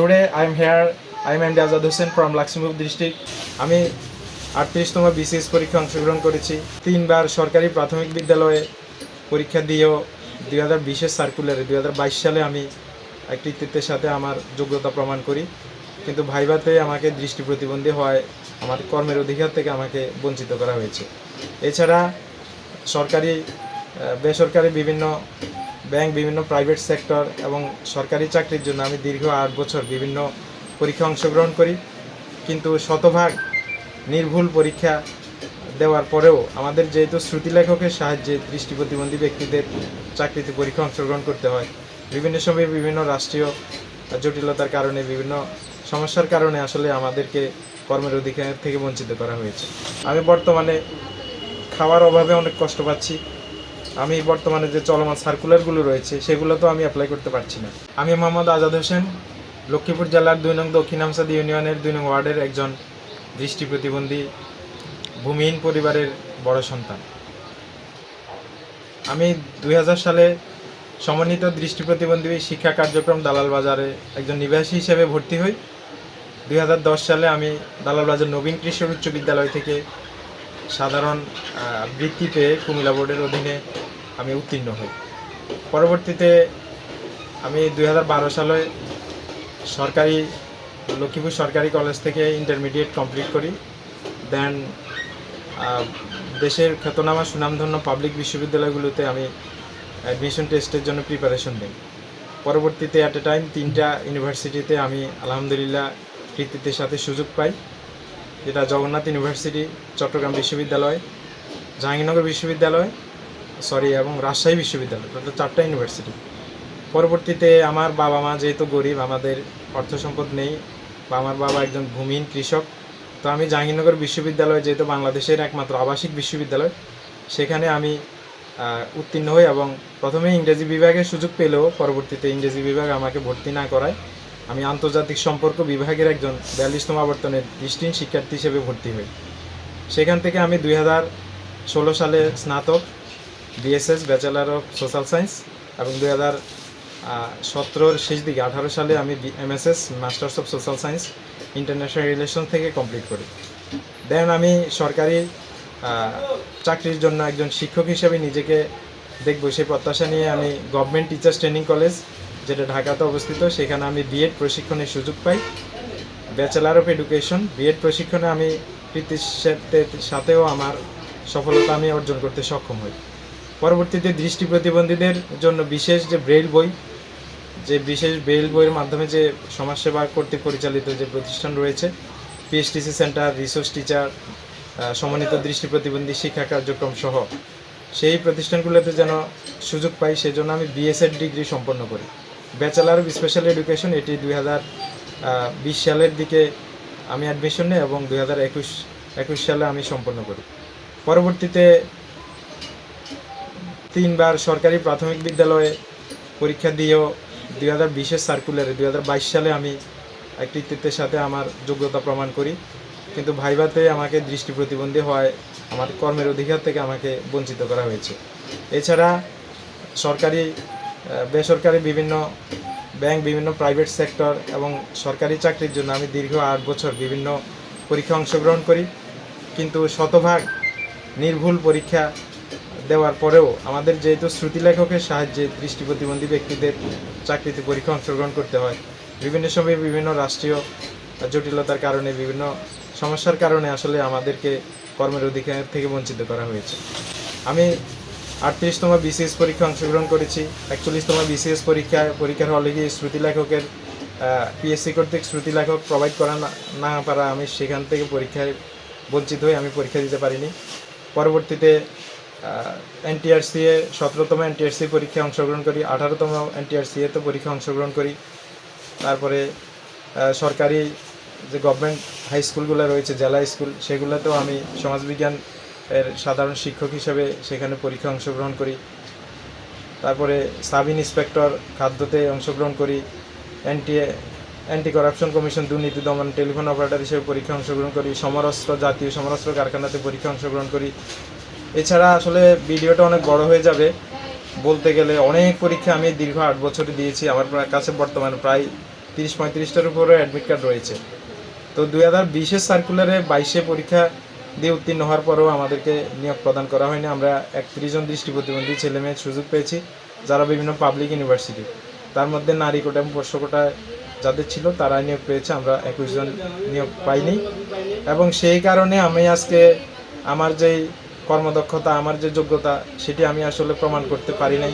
today I am here. I am Andy Azad Hussein from Luxembourg district. আমি আটত্রিশতম BCS পরীক্ষা অংশগ্রহণ করেছি তিনবার সরকারি প্রাথমিক বিদ্যালয়ে পরীক্ষা দিয়েও দুই হাজার বিশের সার্কুলারে দুই হাজার বাইশ সালে আমি কৃতিত্বের সাথে আমার যোগ্যতা প্রমাণ করি কিন্তু ভাইভাতে আমাকে দৃষ্টি প্রতিবন্ধী হওয়ায় আমার কর্মের অধিকার থেকে আমাকে বঞ্চিত করা হয়েছে এছাড়া সরকারি বেসরকারি বিভিন্ন ব্যাংক, বিভিন্ন প্রাইভেট সেক্টর এবং সরকারি চাকরির জন্য আমি দীর্ঘ আট বছর বিভিন্ন পরীক্ষা অংশগ্রহণ করি। কিন্তু শতভাগ নির্ভুল পরীক্ষা দেওয়ার পরেও আমাদের যেহেতু শ্রুতি লেখকের সাহায্যে দৃষ্টি প্রতিবন্ধী ব্যক্তিদের চাকরিতে পরীক্ষা অংশগ্রহণ করতে হয়, বিভিন্ন সময়ে বিভিন্ন রাষ্ট্রীয় জটিলতার কারণে, বিভিন্ন সমস্যার কারণে আসলে আমাদেরকে কর্মের অধিকার থেকে বঞ্চিত করা হয়েছে। আমি বর্তমানে খাওয়ার অভাবে অনেক কষ্ট পাচ্ছি। আমি বর্তমানে যে চলমান সার্কুলারগুলো রয়েছে সেগুলো তো আমি অ্যাপ্লাই করতে পারছি না। আমি মোহাম্মদ আজাদ হোসেন, লক্ষ্মীপুর জেলার দুই নং দক্ষিণ আমসাদ ইউনিয়নের দুই নং ওয়ার্ডের একজন দৃষ্টি প্রতিবন্ধী ভূমিহীন পরিবারের বড় সন্তান। আমি দুই হাজার সালে সমন্বিত দৃষ্টি প্রতিবন্ধী শিক্ষা কার্যক্রম দালাল বাজারে একজন নিবাসী হিসেবে ভর্তি হই। দুই হাজার দশ সালে আমি দালাল বাজার নবীন কৃষি উচ্চ বিদ্যালয় থেকে সাধারণ বৃত্তি পেয়ে কুমিল্লা বোর্ডের অধীনে আমি উত্তীর্ণ হই। পরবর্তীতে আমি দু হাজার বারো সালে সরকারি, লক্ষ্মীপুর সরকারি কলেজ থেকে ইন্টারমিডিয়েট কমপ্লিট করি। দেন দেশের খ্যাতনামা সুনামধন্য পাবলিক বিশ্ববিদ্যালয়গুলোতে আমি অ্যাডমিশন টেস্টের জন্য প্রিপারেশন নিই। পরবর্তীতে অ্যাট এ টাইম তিনটা ইউনিভার্সিটিতে আমি আলহামদুলিল্লাহ কৃতিত্বের সাথে সুযোগ পাই। যেটা জগন্নাথ ইউনিভার্সিটি, চট্টগ্রাম বিশ্ববিদ্যালয়, জাহাঙ্গীরনগর বিশ্ববিদ্যালয় সরি এবং রাজশাহী বিশ্ববিদ্যালয়, টোটাল চারটা ইউনিভার্সিটি। পরবর্তীতে আমার বাবা মা যেহেতু গরিব, আমাদের অর্থ সম্পদ নেই, বা আমার বাবা একজন ভূমিহীন কৃষক, তো আমি জাহাঙ্গীরনগর বিশ্ববিদ্যালয় যেহেতু বাংলাদেশের একমাত্র আবাসিক বিশ্ববিদ্যালয়, সেখানে আমি উত্তীর্ণ হই এবং প্রথমে ইংরেজি বিভাগের সুযোগ পেলেও পরবর্তীতে ইংরেজি বিভাগ আমাকে ভর্তি না করায় আমি আন্তর্জাতিক সম্পর্ক বিভাগের একজন বিয়াল্লিশতম আবর্তনের দৃষ্টিহীন শিক্ষার্থী হিসেবে ভর্তি হই। সেখান থেকে আমি দুই হাজার ষোলো সালে স্নাতক, BSS, bachelor of social science এবং দুই হাজার সতেরোর শেষ দিকে আঠারো সালে আমি MSS, masters of social science, international relation থেকে কমপ্লিট করি। দেন আমি সরকারি চাকরির জন্য একজন শিক্ষক হিসেবে নিজেকে দেখব। সেই প্রত্যাশা নিয়ে আমি গভর্নমেন্ট টিচার্স ট্রেনিং কলেজ যেটা ঢাকাতে অবস্থিত, সেখানে আমি বিএড প্রশিক্ষণের সুযোগ পাই। Bachelor of education B Ed প্রশিক্ষণে আমি প্রীতির সাথে- সাথেও আমার সফলতা আমি অর্জন করতে সক্ষম হই। পরবর্তীতে দৃষ্টি প্রতিবন্ধীদের জন্য বিশেষ যে ব্রেল বই, যে বিশেষ ব্রেল বইয়ের মাধ্যমে যে সমাজসেবা কর্তৃক পরিচালিত যে প্রতিষ্ঠান রয়েছে পিএসটিসি সেন্টার রিসোর্স টিচার সমন্বিত দৃষ্টি প্রতিবন্ধী শিক্ষা কার্যক্রম সহ। সেই প্রতিষ্ঠানগুলোতে যেন সুযোগ পাই, সেজন্য আমি বিএসএড ডিগ্রি সম্পন্ন করি। ব্যাচেলার অফ স্পেশাল এডুকেশন, এটি দুই বিশ সালের দিকে আমি অ্যাডমিশন নিই এবং দুই হাজার একুশ একুশ সালে আমি সম্পন্ন করি। পরবর্তীতে তিনবার সরকারি প্রাথমিক বিদ্যালয়ে পরীক্ষা দিয়েও দুই হাজার বিশের সার্কুলারে দুই হাজার বাইশ সালে আমি কৃতিত্বের সাথে আমার যোগ্যতা প্রমাণ করি। কিন্তু ভাইভাতে আমাকে দৃষ্টি প্রতিবন্ধী হওয়ায় আমার কর্মের অধিকার থেকে আমাকে বঞ্চিত করা হয়েছে। এছাড়া সরকারি বেসরকারি বিভিন্ন ব্যাংক বিভিন্ন প্রাইভেট সেক্টর এবং সরকারি চাকরির জন্য আমি দীর্ঘ আট বছর বিভিন্ন পরীক্ষা অংশগ্রহণ করি। কিন্তু শতভাগ নির্ভুল পরীক্ষা দেওয়ার পরেও আমাদের যেহেতু শ্রুতি লেখকের সাহায্যে দৃষ্টি প্রতিবন্ধী ব্যক্তিদের চাকরিতে পরীক্ষা অংশগ্রহণ করতে হয়, বিভিন্ন সময়ে বিভিন্ন রাষ্ট্রীয় জটিলতার কারণে, বিভিন্ন সমস্যার কারণে আসলে আমাদেরকে কর্মের অধিকার থেকে বঞ্চিত করা হয়েছে। আমি আটত্রিশতম বিসিএস পরীক্ষা অংশগ্রহণ করেছি। একচল্লিশতম বিসিএস পরীক্ষায়, পরীক্ষার হলে গিয়ে শ্রুতি লেখকের পিএসসি কর্তৃক শ্রুতি লেখক প্রোভাইড করা না- পারা আমি সেখান থেকে পরীক্ষায় বঞ্চিত হয়ে আমি পরীক্ষা দিতে পারিনি। পরবর্তীতে এনটিআরসি এ সতেরোতম এনটিআরসি পরীক্ষায় অংশগ্রহণ করি, আঠারোতম এনটিআরসি এতে পরীক্ষা অংশগ্রহণ করি। তারপরে সরকারি যে গভর্নমেন্ট হাই স্কুলগুলো রয়েছে, জেলা স্কুল সেগুলোতেও আমি সমাজবিজ্ঞান এর সাধারণ শিক্ষক হিসেবে সেখানে পরীক্ষা অংশগ্রহণ করি। তারপরে সাব ইন্সপেক্টর খাদ্যতে অংশগ্রহণ করি। অ্যান্টি অ্যান্টি করাপশন কমিশন দুর্নীতি দমন টেলিফোন অপারেটর হিসেবে পরীক্ষা অংশগ্রহণ করি। সমরাস্ত্র, জাতীয় সমরাস্ত্র কারখানাতে পরীক্ষা অংশগ্রহণ করি। এছাড়া আসলে ভিডিওটা অনেক বড় হয়ে যাবে। বলতে গেলে অনেক পরীক্ষা আমি দীর্ঘ আট বছরে দিয়েছি। আমার কাছে বর্তমানে প্রায় তিরিশ পঁয়ত্রিশটার উপরে অ্যাডমিট কার্ড রয়েছে। তো দুই হাজার বিশের সার্কুলারে বাইশে পরীক্ষা দিয়ে উত্তীর্ণ হওয়ার পরেও আমাদেরকে নিয়োগ প্রদান করা হয়নি। আমরা একত্রিশ জন দৃষ্টি প্রতিবন্ধী ছেলে মেয়ের সুযোগ পেয়েছি, যারা বিভিন্ন পাবলিক ইউনিভার্সিটি তার মধ্যে নারী কোটা এবং পোষ্য কোটা যাদের ছিল, তারা নিয়োগ পেয়েছে। আমরা একুশ জন নিয়োগ পাইনি। এবং সেই কারণে আমি আজকে আমার যেই কর্মদক্ষতা, আমার যে যোগ্যতা, সেটি আমি আসলে প্রমাণ করতে পারি নাই।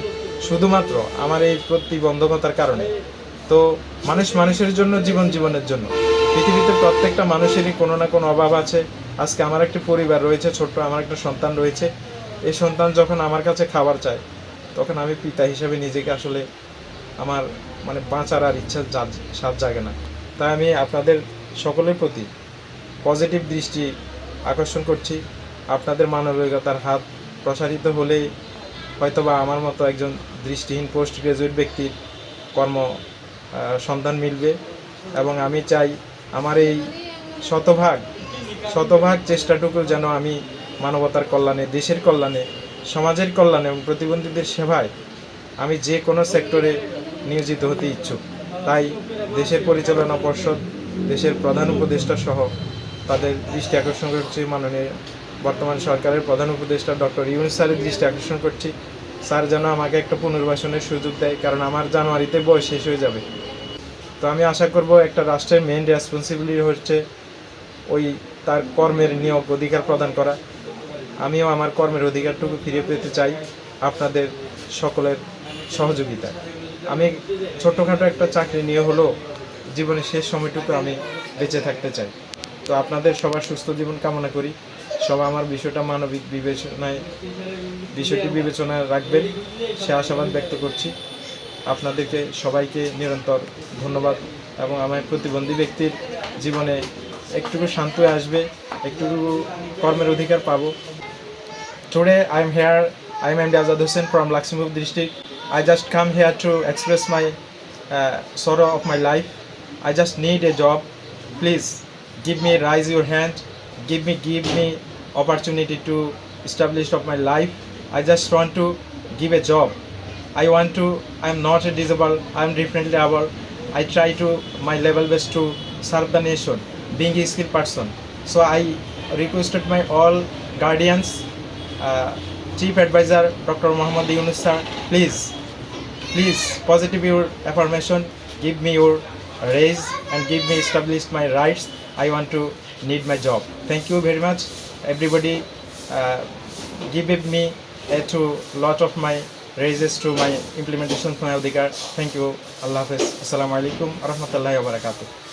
শুধুমাত্র আমার এই প্রতিবন্ধকতার কারণে। তো মানুষ মানুষের জন্য, জীবন জীবনের জন্য। পৃথিবীতে প্রত্যেকটা মানুষেরই কোনো না কোনো অভাব আছে। আজকে আমার একটি পরিবার রয়েছে, ছোট্ট আমার একটা সন্তান রয়েছে। এই সন্তান যখন আমার কাছে খাবার চায়, তখন আমি পিতা হিসেবে নিজেকে আসলে আমার মানে বাঁচার আর ইচ্ছা সাথ জাগে না। তাই আমি আপনাদের সকলের প্রতি পজিটিভ দৃষ্টি আকর্ষণ করছি। আপনাদের মানবিকতার হাত প্রসারিত হলেই হয়তোবা আমার মতো একজন দৃষ্টিহীন পোস্ট গ্রাজুয়েট ব্যক্তির কর্ম সন্ধান মিলবে। এবং আমি চাই আমার এই শতভাগ শতভাগ চেষ্টাটুকু যেন আমি মানবতার কল্যাণে, দেশের কল্যাণে, সমাজের কল্যাণে এবং প্রতিবন্ধীদের সেবায় আমি যে কোনো সেক্টরে নিয়োজিত হতে ইচ্ছুক। তাই দেশের পরিচালনা পর্ষদ, দেশের প্রধান উপদেষ্টা সহ তাদের দৃষ্টি আকর্ষণ করছি, মাননীয় বর্তমান সরকারের প্রধান উপদেষ্টা ডক্টর ইউনুস স্যারের দৃষ্টি আকর্ষণ করছি। স্যার যেন আমাকে একটা পুনর্বাসনের সুযোগ দেয়, কারণ আমার জানুয়ারিতে বয়স শেষ হয়ে যাবে। তো আমি আশা করব একটা রাষ্ট্রের মেন রেসপন্সিবিলিটি হচ্ছে ওই তার কর্মের নিয়োগ অধিকার প্রদান করা। আমিও আমার কর্মের অধিকারটুকু ফিরে পেতে চাই আপনাদের সকলের সহযোগিতা আমি ছোটোখাটো একটা চাকরি নিয়ে হলেও জীবনের শেষ সময়টুকু আমি বেঁচে থাকতে চাই। তো আপনাদের সবার সুস্থ জীবন কামনা করি। সবাই আমার বিষয়টা মানবিক বিবেচনায়, বিষয়টি বিবেচনায় রাখবেন। সে আশাবাদ ব্যক্ত করছি। আপনাদেরকে সবাইকে নিরন্তর ধন্যবাদ এবং আমার প্রতিবন্ধী ব্যক্তির জীবনে একটুকু শান্ত হয়ে আসবে, একটুকু কর্মের অধিকার পাবো। Today I am here I am Andy Azad Hossain from Lakshmipur district I just come here to express my sorrow of my life I just need a job please give me raise your hand give me give me opportunity to establish of my life I just want to give a job I want to I am not a disable I am differently আবার I try to my level best to serve the nation being a skilled person. So I requested my all guardians uh, chief advisor dr muhammad yunus sir please please positive your affirmation give me your raise and give me established my rights i want to need my job thank you very much everybody uh, give me a to lot of my raises to my implementation of my thank you allah hafiz assalamu alaikum warahmatullahi wabarakatuh